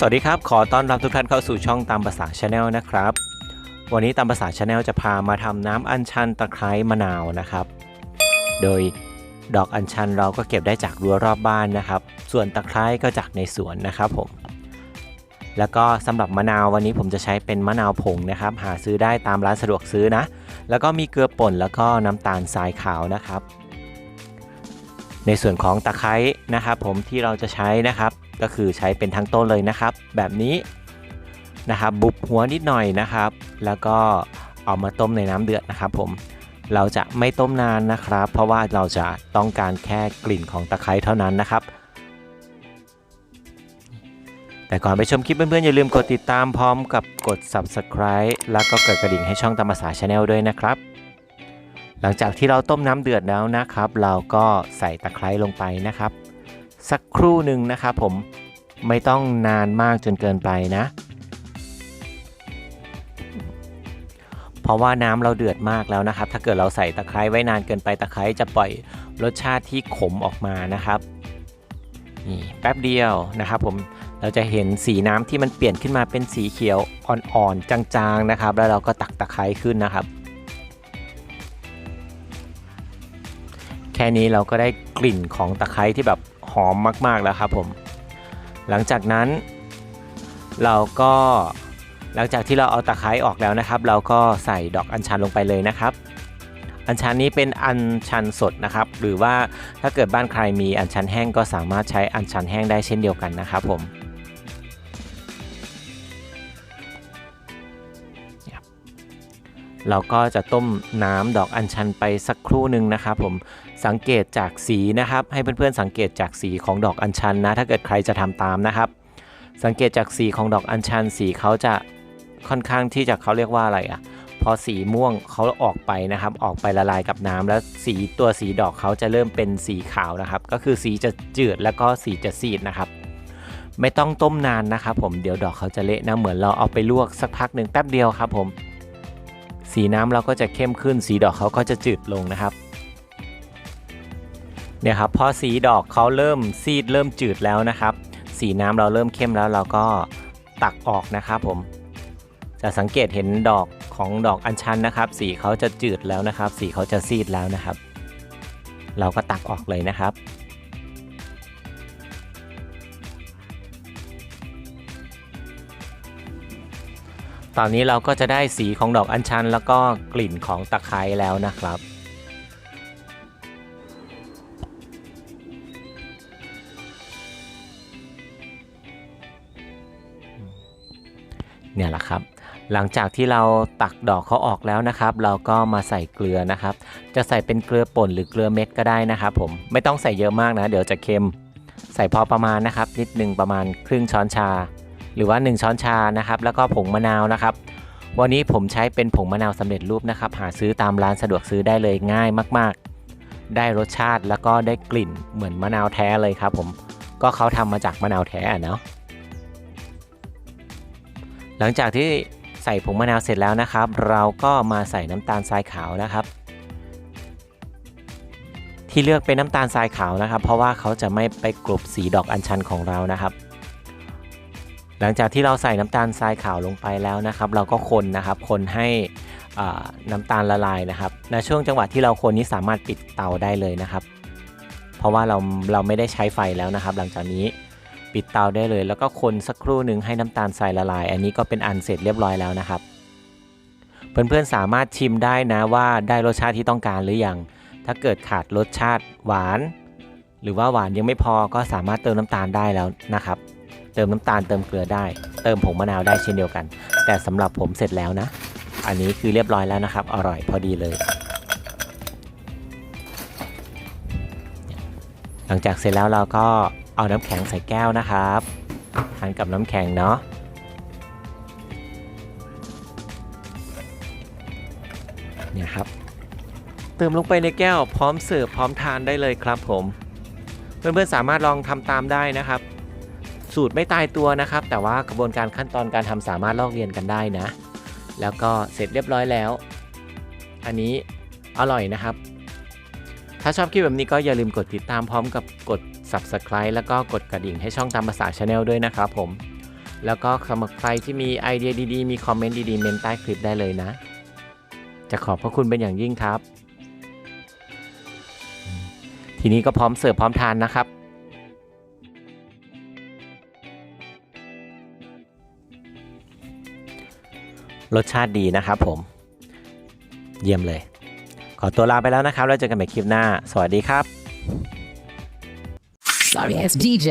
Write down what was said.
สวัสดีครับ ขอต้อนรับทุกท่านเข้าสู่ช่องตามภาษาชาแนลนะครับ วันนี้ตามภาษาชาแนลจะพามาทำน้ำอัญชันตะไคร้มะนาวนะครับ โดยดอกอัญชันเราก็เก็บได้จากรั้วรอบบ้านนะครับ ส่วนตะไคร้ก็จากในสวนนะครับผม แล้วก็สำหรับมะนาววันนี้ผมจะใช้เป็นมะนาวผงนะครับ หาซื้อได้ตามร้านสะดวกซื้อนะ แล้วก็มีเกลือป่นแล้วก็น้ำตาลทรายขาวนะครับ ในส่วนของตะไคร้นะครับ ผมที่เราจะใช้นะครับ ก็คือใช้เป็นทั้งต้นเลยนะครับ แบบนี้นะครับบุบหัวนิดหน่อยนะครับ แล้วก็เอามาต้มในน้ำเดือดนะครับ ผมเราจะไม่ต้มนานนะครับ เพราะว่าเราจะต้องการแค่กลิ่นของตะไคร้เท่านั้นนะครับ แต่ก่อนไปชมคลิปเพื่อนๆอย่าลืมกดติดตามพร้อมกับกด subscribe แล้วก็กดกระดิ่งให้ช่องตามภาษาชาแนลด้วยนะครับ หลังจากที่เราต้มน้ำเดือดแล้วนะครับ เราก็ใส่ตะไคร้ลงไปนะครับ สักครู่หนึ่งนะครับผมไม่ต้องนานมากจนเกินไปนะ เพราะว่าน้ำเราเดือดมากแล้วนะครับ ถ้าเกิดเราใส่ตะไคร้ไว้นานเกินไปตะไคร้จะปล่อยรสชาติที่ขมออกมานะครับนี่แป๊บเดียวนะครับผมเราจะเห็นสีน้ำที่มันเปลี่ยนขึ้นมาเป็นสีเขียวอ่อนๆจางๆนะครับ แล้วเราก็ตักตะไคร้ขึ้นนะครับ แค่นี้เราก็ได้กลิ่นของตะไคร้ที่แบบ หอมมากๆแล้วครับผม หลังจากนั้น เราก็หลังจากที่เราเอาตะไคร้ออกแล้วนะครับ เราก็ใส่ดอกอัญชันลงไปเลยนะครับ อัญชันนี้เป็นอัญชันสดนะครับ หรือว่าถ้าเกิดบ้านใครมีอัญชันแห้งก็สามารถใช้อัญชันแห้งได้เช่นเดียวกันนะครับผม เราก็จะต้มน้ำดอกอัญชันไปสักครู่หนึ่งนะครับผมสังเกตจากสีนะครับ ให้เพื่อนๆสังเกตจากสีของดอกอัญชันนะ ถ้าเกิดใครจะทำตามนะครับ สังเกตจากสีของดอกอัญชันสีเขาจะค่อนข้างที่จะเขาเรียกว่าอะไรอะพอสีม่วงเขาออกไปนะครับ ออกไปละลายกับน้ำแล้วสีตัวสีดอกเขาจะเริ่มเป็นสีขาวนะครับ ก็คือสีจะจืดแล้วก็สีจะซีดนะครับ ไม่ต้องต้มนานนะครับ ผมเดี๋ยวดอกเขาจะเละนะเหมือนเราเอาไปลวกสักพักหนึ่งแป๊บเดียวครับผม สีน้ำเราก็จะเข้มขึ้น สีดอกเขาก็จะจืดลงนะครับเนี่ยครับพอสีดอกเขาเริ่มซีดเริ่มจืดแล้วนะครับ สีน้ำเราเริ่มเข้มแล้วเราก็ตักออกนะครับผมจะสังเกตเห็นดอกของดอกอัญชันนะครับ สีเขาจะจืดแล้วนะครับ สีเขาจะซีดแล้วนะครับ เราก็ตักออกเลยนะครับ ตอนนี้เราก็จะได้สีของดอกอัญชัน แล้วก็กลิ่นของตะไคร้แล้วนะครับ เนี่ยแหละครับ หลังจากที่เราตักดอกเขาออกแล้วนะครับ เราก็มาใส่เกลือนะครับ จะใส่เป็นเกลือป่นหรือเกลือเม็ดก็ได้นะครับผมไม่ต้องใส่เยอะมากนะ เดี๋ยวจะเค็มใส่พอประมาณนะครับ นิดนึงประมาณครึ่งช้อนชา หรือว่า 1 ช้อนชานะครับ แล้วก็ผงมะนาวนะครับ วันนี้ผมใช้เป็นผงมะนาวสำเร็จรูปนะครับ หาซื้อตามร้านสะดวกซื้อได้เลยง่ายมาก ๆ ได้รสชาติแล้วก็ได้กลิ่นเหมือนมะนาวแท้เลยครับ ผมก็เขาทำมาจากมะนาวแท้อะเนาะหลังจากที่ใส่ผงมะนาวเสร็จแล้วนะครับ เราก็มาใส่น้ำตาลทรายขาวนะครับ ที่เลือกเป็นน้ำตาลทรายขาวนะครับ เพราะว่าเขาจะไม่ไปกลบสีดอกอัญชันของเรานะครับ หลังจากที่เราใส่น้ำตาลทรายขาวลงไปแล้วนะครับ เราก็คนนะครับคนให้น้ำตาลละลายนะครับในช่วงจังหวะที่เราคนนี้สามารถปิดเตาได้เลยนะครับ เพราะว่าเราเราไม่ได้ใช้ไฟแล้วนะครับ หลังจากนี้ปิดเตาได้เลย แล้วก็คนสักครู่หนึ่งให้น้ำตาลทรายละลาย อันนี้ก็เป็นอันเสร็จเรียบร้อยแล้วนะครับ เพื่อนๆสามารถชิมได้นะว่าได้รสชาติที่ต้องการหรือยังถ้าเกิดขาดรสชาติหวาน หรือว่าหวานยังไม่พอก็สามารถเติมน้ำตาลได้แล้วนะครับ ติมน้ำตาลเติมเกลือได้ เติมผงมะนาวได้เช่นเดียวกัน แต่สำหรับผมเสร็จแล้วนะ อันนี้คือเรียบร้อยแล้วนะครับ อร่อยพอดีเลย หลังจากเสร็จแล้วเราก็เอาน้ำแข็งใส่แก้วนะครับทานกับน้ำแข็งเนาะเนี่ยครับเติมลงไปในแก้วพร้อมเสิร์ฟพร้อมทานได้เลยครับผม เพื่อนๆสามารถลองทำตามได้นะครับ สูตรไม่ตายตัวนะครับ แต่ว่ากระบวนการขั้นตอนการทำสามารถลอกเรียนกันได้นะ แล้วก็เสร็จเรียบร้อยแล้ว อันนี้อร่อยนะครับ ถ้าชอบคลิปแบบนี้ก็อย่าลืมกดติดตามพร้อมกับกด Subscribe แล้วก็กดกระดิ่งให้ช่องตามภาษาชาแนลด้วยนะครับผม แล้วก็สำหรับใครที่มีไอเดียดีๆ มีคอมเมนต์ดีๆเมนใต้คลิปได้เลยนะ จะขอบพระคุณเป็นอย่างยิ่งครับ ทีนี้ก็พร้อมเสิร์ฟพร้อมทานนะครับ รสชาติดีนะครับผม เยี่ยมเลย ขอตัวลาไปแล้วนะครับ แล้วเจอกันใหม่คลิปหน้า สวัสดีครับ Sorry ass DJ.